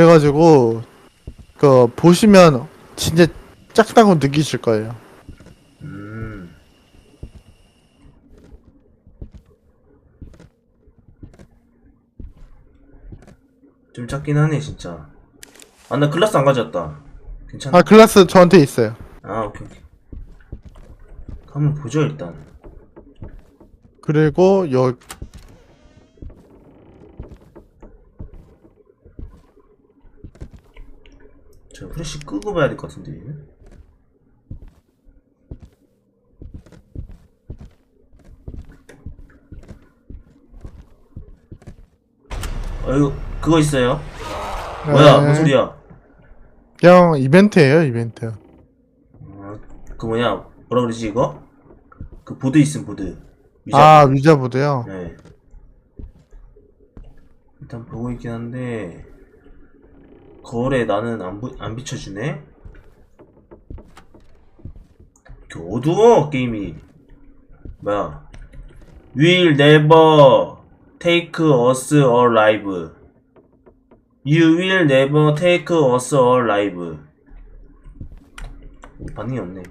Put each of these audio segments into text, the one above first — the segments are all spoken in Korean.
그래가지고 그 보시면 진짜 작다고 느끼실 거예요. 음. 좀 작긴 하네 진짜. 아 나 글라스 안 가져왔다. 괜찮아? 아 글라스 저한테 있어요. 아 오케이 오케이. 한번 보죠 일단. 그리고 여 저 프레시 끄고 봐야 될 것 같은데. 얘는? 어 그거 있어요? 뭐야 네. 뭔 소리야? 그냥 이벤트예요 이벤트. 어, 그 뭐냐 뭐라 그러지 이거? 그 보드 있음 보드. 아 위자보드요. 네. 일단 보고 있긴 한데 거울에 나는 안, 보, 안 비춰주네. 이렇게 어두워 게임이. 뭐야? Will never take us alive. You will never take us alive. 반응이 없네.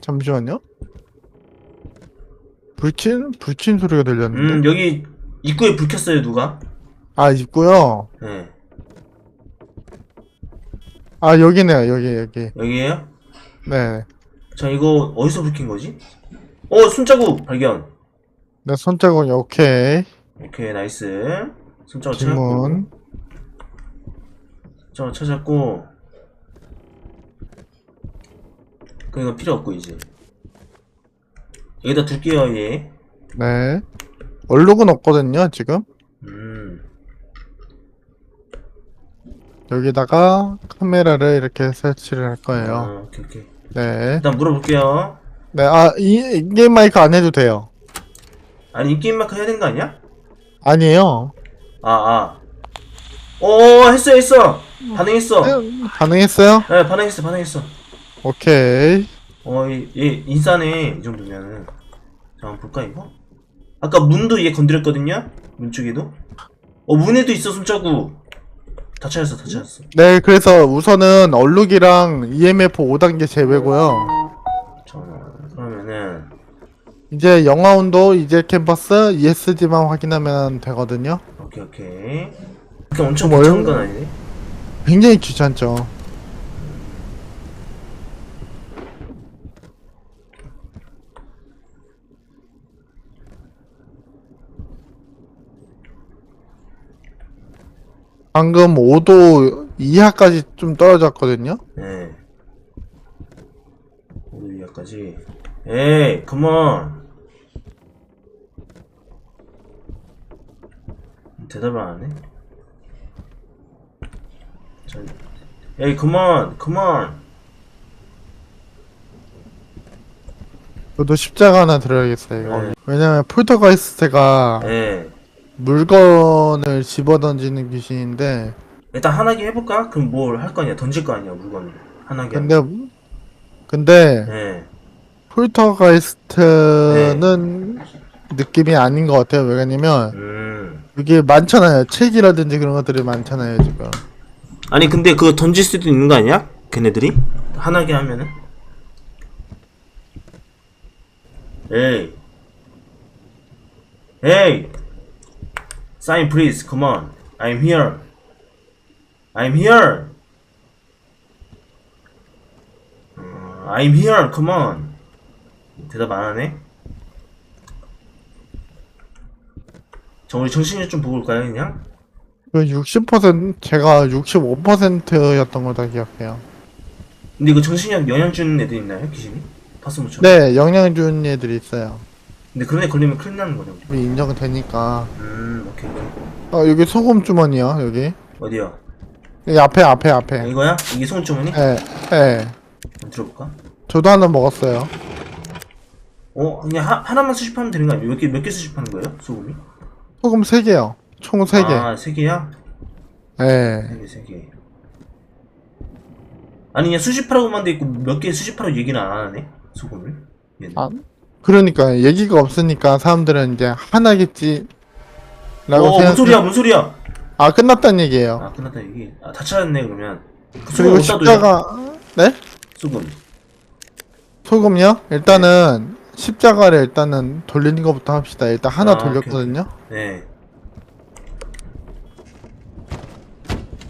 잠시만요. 불친 불친 소리가 들렸는데. 음 여기 입구에 불 켰어요 누가? 아 있고요. 네. 아 여기네요 여기 여기. 여기에요? 네. 자 이거 어디서 불킨 거지? 어 손자국 발견 네 손자국 오케이. 오케이 나이스 손자국 찾았고. 손자국 찾았고 그 이거 필요 없고 이제 여기다 둘게요 얘 네. 얼룩은 없거든요 지금. 여기다가 카메라를 이렇게 설치를 할 아, 거예요. 오케이 오케이 네. 일단 물어볼게요 네. 아, 이, 인게임 마이크 안 해도 돼요. 아니 인게임 마크 해야 되는 거 아니야? 아니에요. 아 아 오 했어 했어 반응했어 네, 반응했어요? 네 반응했어 반응했어 오케이. 어, 얘, 얘 인싸네 이 정도면은 자 한번 볼까 이거? 아까 문도 얘 건드렸거든요? 문 쪽에도? 어 문에도 있어 손자국 다 찾았어 다 찾았어 네, 그래서 우선은 얼룩이랑 EMF 5단계 제외고요. 자 그러면은 이제 영화온도 이제 캔버스 ESD만 확인하면 되거든요. 오케이 오케이 그렇게 엄청? 귀찮은 건 아니네 굉장히 귀찮죠. 방금 5도 이하까지 좀 떨어졌거든요. 네 오늘 위에까지 에이 컴온 대답을 안 하네 자, 에이 컴온 컴온 저도 십자가 하나 들어야겠어요. 이거. 네. 왜냐면 폴터가이스트가 예. 물건을 집어던지는 귀신인데 일단 하나게 해볼까? 그럼 뭘 할 거냐? 던질 거 아니야 물건을 하나게. 근데 근데 예. 폴터가이스트는 느낌이 아닌 것 같아요. 왜냐면 음. 이게 많잖아요. 책이라든지 그런 것들이 많잖아요. 지금. 아니 근데 그거 던질 수도 있는 거 아니야? 걔네들이 하나게 하면은. 에이. 에이. Sign please. Come on. I'm here. I'm here. 어, I'm here. Come on. 대답 안 하네. 저 우리 정신력 좀 보고 올까요, 그냥? 그 60% 제가 65%였던 걸 다 기억해요. 근데 이거 정신력 영향 주는 애들 있나요, 귀신이? 파스 모처럼? 네, 영향 주는 애들이 있어요. 근데 그런 애 걸리면 큰일 나는 거죠. 우리 인정은 되니까. 음, 오케이, 오케이. 어, 여기 소금 주머니요. 여기. 어디야? 여기 앞에 앞에 앞에. 이거야? 이게 소금 주머니? 네, 네. 한번 들어볼까? 저도 하나 먹었어요. 어, 그냥 하, 하나만 수집하면 되는 거 아니야? 몇 개, 몇 개 수집하는 거예요? 소금이? 소금 3개요. 총 3개. 아, 세 개야? 네. 세 개, 세 개. 아니, 그냥 수집하라고만 돼 있고 몇 개 수집하라고 얘기는 안 하네? 소금을? 얘는. 아, 그러니까 얘기가 없으니까 사람들은 이제 하나겠지. 라고 어, 뭔 생각. 소리야, 뭔 소리야? 아 끝났다는 얘기예요. 아 끝났다 여기. 아 다 찾았네 그러면. 그 그리고? 십자가 네? 수금. 소금요? 일단은 십자가를 일단은 돌리는 것부터 합시다. 일단 하나 아, 돌렸거든요. 네.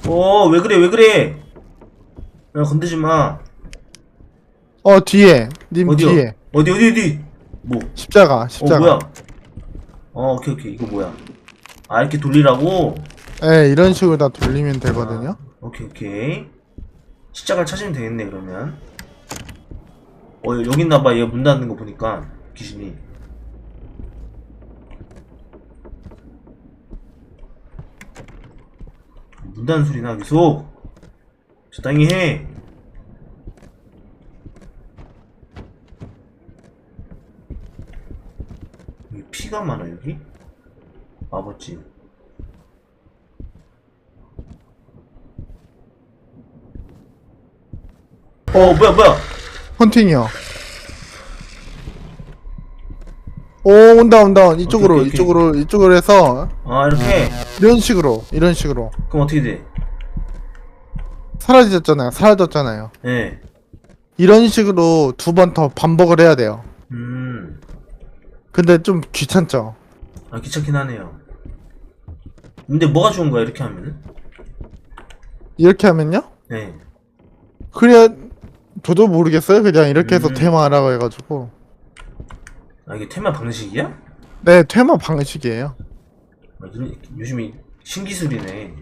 어, 왜 그래, 왜 그래? 야, 건드지 마. 어 뒤에 님 어디요? 뒤에 어디, 어디, 어디? 뭐? 십자가 어, 십자가. 뭐야? 어, 오케이, 오케이. 이거 뭐야? 아, 이렇게 돌리라고? 네 이런 식으로 다 돌리면 되거든요. 아, 오케이, 오케이. 십자가를 찾으면 되겠네, 그러면. 어, 여기 있나봐. 얘 문 닫는 거 보니까. 귀신이. 문 닫는 소리 나, 계속. 적당히 해. 피가 많아, 여기? 아버지. 어, 뭐야, 뭐야? 헌팅이요. 오 온다 온다 이쪽으로 오케이, 오케이. 이쪽으로 이쪽으로 해서 아, 이렇게? 이런 식으로 이런 식으로 그럼 어떻게 돼? 사라졌잖아요 사라졌잖아요 예. 이런 식으로 두 번 더 반복을 해야 돼요 음. 근데 좀 귀찮죠 아, 귀찮긴 하네요. 근데 뭐가 좋은 거야, 이렇게 하면은? 이렇게 하면요 네. 그래야 저도 모르겠어요 그냥 이렇게 해서 음. 테마하라고 해가지고 아, 이게 테마 방식이야? 네 테마 방식이에요 아, 요- 요즘이 신기술이네.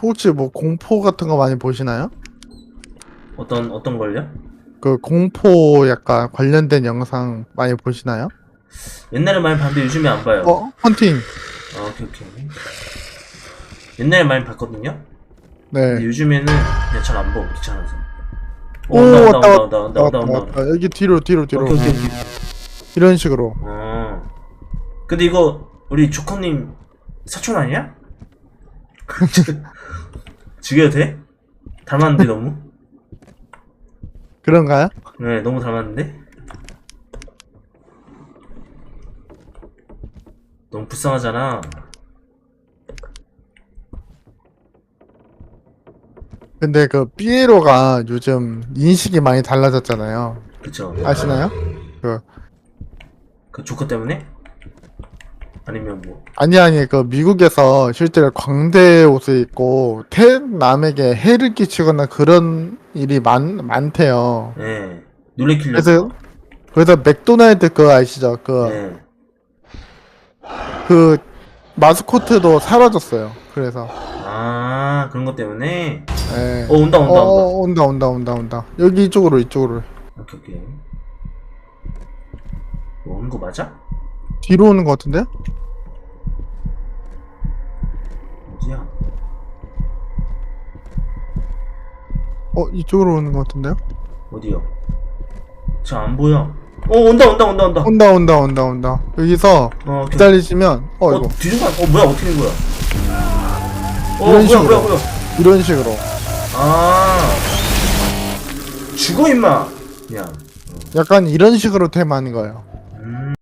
혹시 뭐 공포 같은 거 많이 보시나요? 어떤, 어떤 걸요? 그 공포 약간 관련된 영상 많이 보시나요? 옛날에 많이 봤는데 요즘에 안 봐요. 어 헌팅 아, 오케이, 오케이. 옛날에 많이 봤거든요? 근데 네 요즘에는 그냥 잘 안 보고 귀찮아서. 오, 오, 온다, 온다, 왔다, 온다, 온다, 온다. 왔다. 여기 뒤로 뒤로 뒤로 오케이, 오케이, 오케이. 이런 식으로 어. 근데 이거 우리 조커님 사촌 아니야? 죽여도 돼? 닮았는데 너무? 그런가요? 네, 너무 닮았는데? 너무 불쌍하잖아. 근데 그 삐에로가 요즘 인식이 많이 달라졌잖아요. 그쵸? 아시나요? 그 그 조커 때문에? 아니면 뭐? 아니 아니 그 미국에서 실제로 광대 옷을 입고 태남에게 해를 끼치거나 그런 일이 많 많대요. 네. 놀래키려고. 그래서 그래서 맥도날드 그거 아시죠? 그 네. 그 마스코트도 사라졌어요. 그래서 아, 그런 것 때문에? 예. 어, 온다, 온다, 어, 온다. 온다 온다 온다 온다. 여기 이쪽으로 이쪽으로 오케이, 오케이. 뭐 오는 거 맞아? 뒤로 오는 것 같은데요? 어디야? 어 이쪽으로 오는 것 같은데요? 어디요? 저 안 보여. 어 온다 온다 온다 온다. 온다 온다 온다 온다. 여기서 어 오케이. 기다리시면 어 어 이거 가. 어 뭐야 어떻게 된 거야? 어 이런 뭐야 식으로. 뭐야 뭐야. 이런 식으로 아 죽어 임마. 야. 약간 이런 식으로 테마하는 거예요.